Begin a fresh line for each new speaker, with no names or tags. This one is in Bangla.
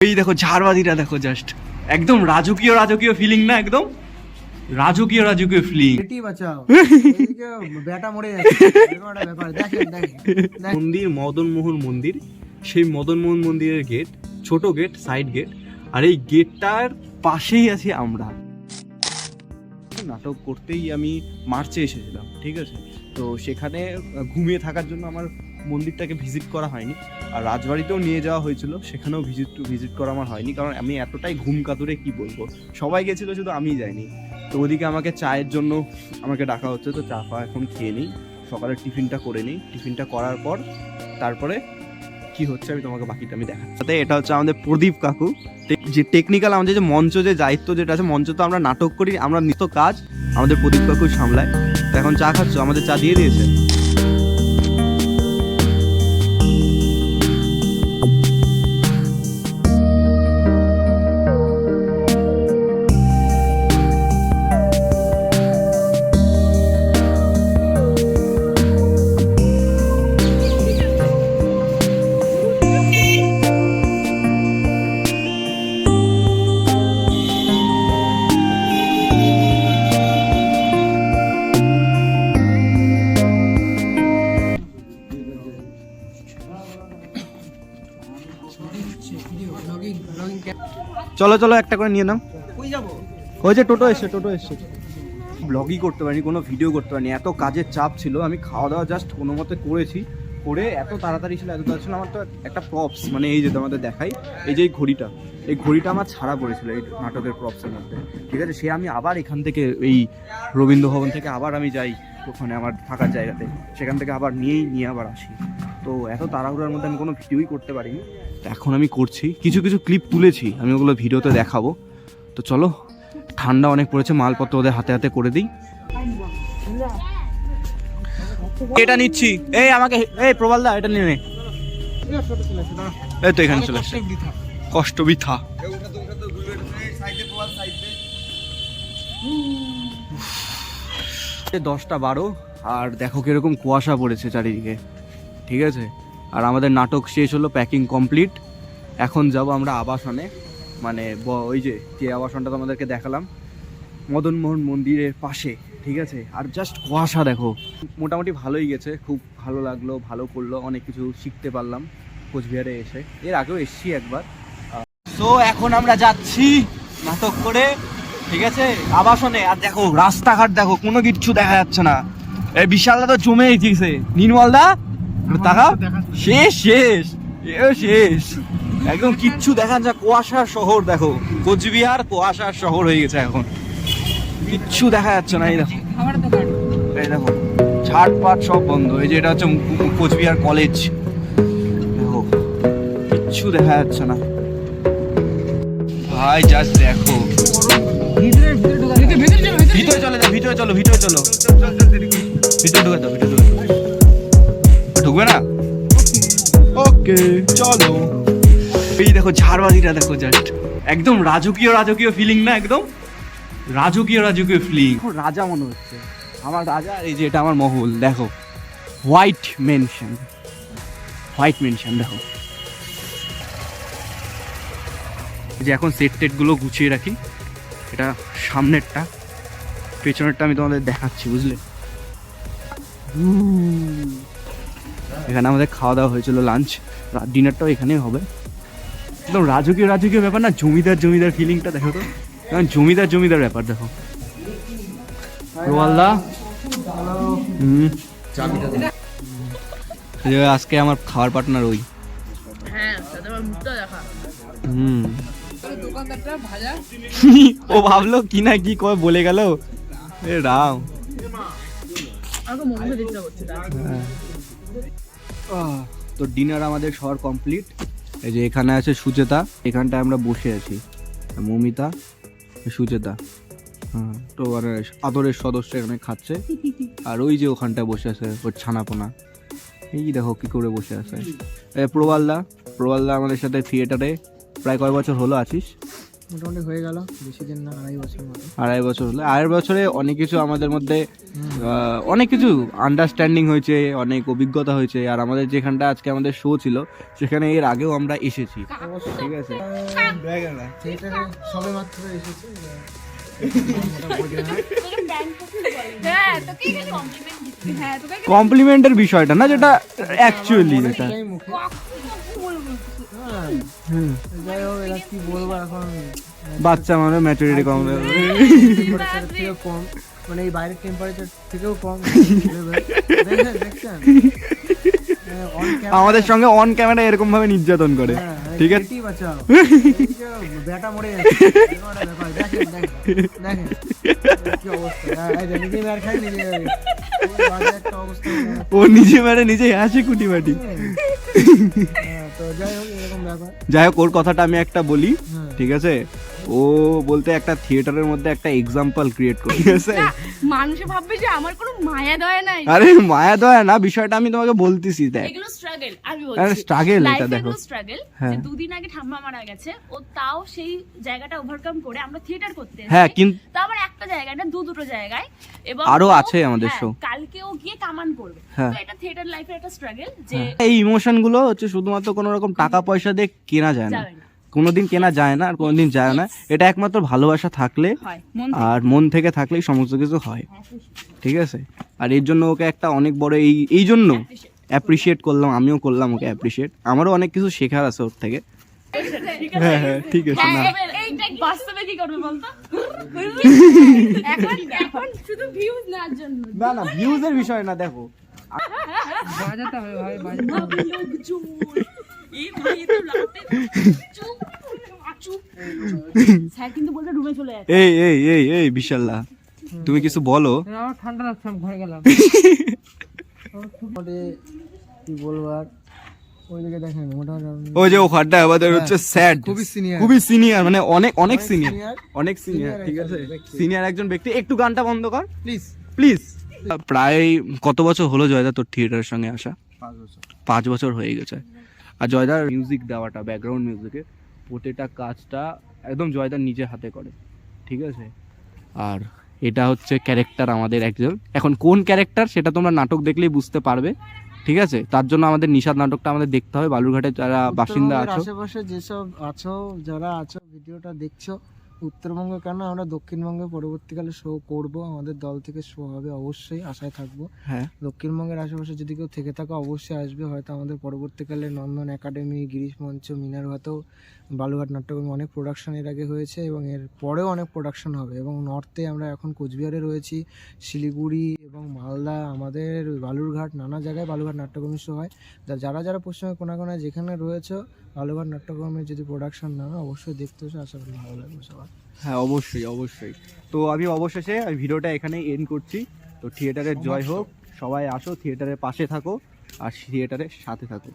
এই দেখো ঝাড়বাতিটা দেখো জাস্ট একদম রাজকীয় রাজকীয় ফিলিং না একদম? রাজকীয় রাজকীয় ফিলিং। মন্দির মদনমোহন মন্দির। সেই মদনমোহন মন্দিরের গেট ছোট গেট সাইড গেট আর এই গেটটার পাশেই আছি আমরা। নাটক করতেই আমি মার্চে এসেছিলাম ঠিক আছে? তো সেখানে ঘুমিয়ে থাকার জন্য আমার মন্দিরটাকে ভিজিট করা হয়নি। আর রাজবাড়িতেও নিয়ে যাওয়া হয়েছিল, সেখানেও ভিজিট টু ভিজিট করা আমার হয়নি, কারণ আমি এতটাই ঘুম কাতুরে কি বলব? সবাই গেছিল, শুধু আমি যাইনি। তো ওদিকে আমাকে চায়ের জন্য আমাকে ডাকা হচ্ছে, তো চা ফা এখন খেয়ে নিই। সকালে টিফিনটা করে নিই। টিফিনটা করার পর তারপরে কি হচ্ছে আমি তোমাকে বাকিটা আমি দেখাচ্ছি। সাথে এটা হচ্ছে আমাদের প্রদীপ কাকু। যে টেকনিক্যাল আমাদের যে মঞ্চ, যে দায়িত্ব যেটা আছে, মঞ্চ তো আমরা নাটক করি, আমরা নিত্য কাজ আমাদের প্রদীপ কাকু সামলায়। তো এখন চা খাচ্ছ? আমাদের চা দিয়ে দিয়েছে। চলো চলো একটা করে নিয়ে নাও। ওই যে টোটো এসছে টোটো এসছে। ব্লগই করতে পারিনি কোনো ভিডিও করতে পারিনি। এত কাজের চাপ ছিল আমি খাওয়া দাওয়া জাস্ট কোনো মতে করেছি। করে এত তাড়াতাড়ি ছিল এত তাড়াতাড়ি ছিল আমার তো একটা প্রপস মানে এই যে তোমাদের দেখাই এই যে এই ঘড়িটা এই ঘড়িটা আমার ছাড়া পড়েছিল এই নাটকের প্রপসের মধ্যে। ঠিক আছে সে আমি আবার এখান থেকে এই রবীন্দ্র ভবন থেকে আবার আমি যাই। ওখানে আমার থাকার জায়গাতে। সেখান থেকে আবার নিয়েই, নিয়ে আবার আসি। তো এত তাড়াহুড়ার মধ্যে আমি কোনো ভিডিওই করতে পারিনি। তো এখন আমি করছি। কিছু কিছু ক্লিপ তুলেছি। আমি ওগুলো ভিডিওতে দেখাবো। তো চলো, ঠান্ডা অনেক পড়েছে, মালপত্র ওদের হাতে হাতে করে দিই। এটা নিচ্ছি। এই আমাকে, এই প্রবাল দা, এটা নিয়ে নে। এই তো এখানে চলে আসছে। কষ্ট বৃথা। দশটা বারো, আর দেখো কীরকম কুয়াশা পড়েছে চারিদিকে, ঠিক আছে? আর আমাদের নাটক শেষ হলো প্যাকিং কমপ্লিট এখন যাব আমরা আবাসনে মানে ওই যে যে আবাসনটা তোমাদেরকে দেখালাম, মদনমোহন মন্দিরের পাশে, ঠিক আছে? আর জাস্ট কুয়াশা দেখো। মোটামুটি ভালোই গেছে, খুব ভালো লাগল, ভালো করল, অনেক কিছু শিখতে পারলাম কোচবিহারে এসে। এর আগেও এসছি একবার। সো এখন আমরা যাচ্ছি নাটক করে। ঠিক আছে? আবাসনে আর দেখো রাস্তাঘাট দেখো কোনো কিচ্ছু দেখা যাচ্ছে না। এই বিশালদা তো জমে গেছে। নিনওয়ালদা তাকা। শেষ শেষ এও শেষ। একদম কিচ্ছু দেখা যা কুয়াশার শহর দেখো কোচবিহার কুয়াশার শহর হয়ে গেছে এখন। কিচ্ছু দেখা যাচ্ছে না এই দেখো। এই দেখো ছাটপাট সব বন্ধ। এই যে এটা হচ্ছে কোচবিহার কলেজ। দেখো কিচ্ছু দেখা যাচ্ছে না। ভাই জাস্ট দেখো।
ভিতরে ভিতরে ঢোকা ভিতরে ভিতরে চলো ভিতরে
ভিতরে চলে। যাও ভিতরে চলো ভিতরে চলো। ভিতরে ঢুকে দাও ভিতরে ঢুকে ঢুকবে না? ওকে চলো। এই দেখো ঝাড়বাতিটা দেখো জাস্ট একদম রাজকীয় রাজকীয় ফিলিং না একদম? রাজকীয় রাজকীয় ফিলিং রাজা মনে হচ্ছে। আমার রাজা এই যে এটা আমার মহল দেখো। হোয়াইট মেনশন হোয়াইট মেনশন দেখো। এই যে এখন সেট টেটগুলো গুছিয়ে রাখি। এটা সামনেরটা পেছনেরটা আমি তোমাদের দেখাচ্ছি বুঝলে? এখানে আমাদের খাওয়া দাওয়া হয়েছিল লাঞ্চ ডিনারটাও এখানেই হবে। একদম রাজকীয় রাজকীয় ব্যাপার না জমিদার জমিদার ফিলিংটা দেখো তো। একদম জমিদার জমিদার ব্যাপার দেখো। হুম। আজকে আমার খাওয়ার পার্টনার ওই।
হ্যাঁ
হুম।
দোকানদারটা ভাজা।
ও ভাবলো কি না কি কবে বলে গেল। এ রাম। আহ, তো ডিনার আমাদের সবার কমপ্লিট। এই যে এখানে আছে সুচেতা এখানটায় আমরা বসে আছি। মমিতা সুচেতা। হ্যাঁ তো মানে আদরের সদস্য এখানে খাচ্ছে। আর ওই যে ওখানটায় বসে আছে ওর ছানাপোনা। এই দেখো কি করে বসে আছে। প্রবালদা প্রবালদা আমাদের সাথে থিয়েটারে প্রায় কয় বছর হলো আছিস?
মোটামুটি হয়ে গেল বেশি দিন না আড়াই বছর মতো।
আড়াই বছর হলো। আড়াই বছরে অনেক কিছু আমাদের মধ্যে অনেক কিছু আন্ডারস্ট্যান্ডিং হয়েছে অনেক অভিজ্ঞতা হয়েছে। আর আমাদের যেখানটা আজকে আমাদের শো ছিল সেখানে এর আগেও আমরা এসেছি। ঠিক আছে?
সবে মাত্র এসেছে
হ্যাঁ হ্যাঁ
কমপ্লিমেন্টের বিষয়টা না যেটা অ্যাকচুয়ালি যেটা।
যাই হোক এরা কি বলব এখন?
বাচ্চা মানে ম্যাচুরিটি কম।
টেম্পারেচার কম। মানে এই বাইরের টেম্পারেচার থেকেও কম। দেখছেন
আমাদের সঙ্গে অন ক্যামেরা এরকম ভাবে নির্যাতন করে।
হ্যাঁ, হ্যাঁ,
ঠিক আছে?
বেটি হ্যাঁ,
ও নিজে মেরে নিজে হাসি কুটি মাটি
হ্যাঁ, তো যাই হোক এরকম ব্যাপার।
যাই হোক ওর কথাটা আমি একটা বলি
হ্যাঁ।
ঠিক আছে? ও বলতে একটা থিয়েটারের মধ্যে একটা এক্সাম্পল ক্রিয়েট করে ঠিক আছে?
মানুষে ভাববে যে আমার কোনো মায়া দয়া নাই।
আরে মায়া দয়া না বিষয়টা আমি তোমাকে বলতেছি দেখ।
স্ট্রাগল
এটা দেখো।
স্ট্রাগল
হ্যাঁ।
যে দুদিন আগে ঠাম্মা মারা গেছে ও তাও সেই জায়গাটা ওভারকাম করে আমরা থিয়েটার করতে
হ্যাঁ কিন্তু
তো আবার একটা জায়গায় না দু দুটো জায়গায়। এবং আরও
আছে আমাদের
হ্যাঁ, কালকে ও গিয়ে কামান করবে।
হ্যাঁ।
তো এটা থিয়েটার লাইফের একটা স্ট্রাগল যে
এই ইমোশনগুলো হচ্ছে শুধুমাত্র কোনো রকম টাকা পয়সা দিয়ে কেনা যায় না। কোনোদিন কেনা যায় না আর কোনোদিন যায় না। এটা একমাত্র ভালোবাসা থাকলে আর মন থেকে থাকলেই সমস্ত কিছু হয়। ঠিক আছে? আর এর জন্য ওকে একটা অনেক বড় এই এই জন্য অ্যাপ্রিসিয়েট করলাম আমিও করলাম ওকে অ্যাপ্রিসিয়েট আমারও অনেক কিছু শেখার আছে ওর থেকে। হ্যাঁ হ্যাঁ ঠিক আছে না।
বাস্তবে কি করবে বলতো? এখন এখন শুধু ভিউজ নেওয়ার জন্য।
না না ভিউজের বিষয় না দেখো।
বাজাতে হবে ভাই বাজাতে
লোকজন এই ভাই তো রাতে চুপ। চুপ স্যার কিন্তু বলতে রুমে চলে যাচ্ছে।
এই এই এই এই বিশাল্লা। তুমি কিছু বলো।
ঠান্ডা লাগছে আমি ঘরে গেলাম। কি বলব আর?
ওই যে ওখানটা আমাদের হচ্ছে স্যাড।
খুবই
সিনিয়র মানে অনেক অনেক সিনিয়র অনেক সিনিয়র ঠিক আছে? সিনিয়র একজন ব্যক্তি। একটু গানটা বন্ধ কর।
প্লিজ
প্লিজ প্রায় কত বছর হলো জয়দা তোর থিয়েটারের সঙ্গে আসা?
পাঁচ বছর।
হয়ে গেছে। আর জয়দার মিউজিক দেওয়াটা ব্যাকগ্রাউন্ড মিউজিকে প্রতিটা কাজটা একদম জয়দার নিজে হাতে করে। ঠিক আছে? আর এটা হচ্ছে ক্যারেক্টার আমাদের একজন। এখন কোন ক্যারেক্টার সেটা তোমরা নাটক দেখলেই বুঝতে পারবে ঠিক আছে? তার জন্য আমাদের নিষাদ নাটকটা আমাদের দেখতে হবে। বালুরঘাটে যারা বাসিন্দা আছো।
আশেপাশে যেসব আছো যারা আছো ভিডিওটা দেখছ উত্তরবঙ্গ কেন আমরা দক্ষিণবঙ্গে পরবর্তীকালে শো করব? আমাদের দল থেকে শো হবে অবশ্যই আশায় থাকব।
হ্যাঁ।
দক্ষিণবঙ্গের আশেপাশে যদি কেউ থেকে থাকো অবশ্যই আসবে। হয়তো আমাদের পরবর্তীকালে নন্দন একাডেমি গিরিশ মঞ্চ মিনারভাতেও বালুঘাট নাট্যকর্মী অনেক প্রোডাকশন এর আগে হয়েছে এবং এর পরেও অনেক প্রোডাকশন হবে এবং নর্থে আমরা এখন কোচবিহারে রয়েছি। শিলিগুড়ি এবং মালদা আমাদের বালুরঘাট নানা জায়গায় বালুঘাট নাট্যকর্মী শো হয়। যারা যারা পশ্চিমবঙ্গের কোনা কোনায় যেখানে রয়েছে বালুঘাট নাট্যকর্মের যদি প্রোডাকশন না হয় অবশ্যই দেখতে এসে আশা করি ভালো লাগবে সবার।
হ্যাঁ অবশ্যই অবশ্যই। তো আমি অবশেষে আমি ভিডিওটা এখানে এন্ড করছি। তো থিয়েটারের জয় হোক সবাই আসো থিয়েটারের পাশে থাকো আর থিয়েটারের সাথে থাকো।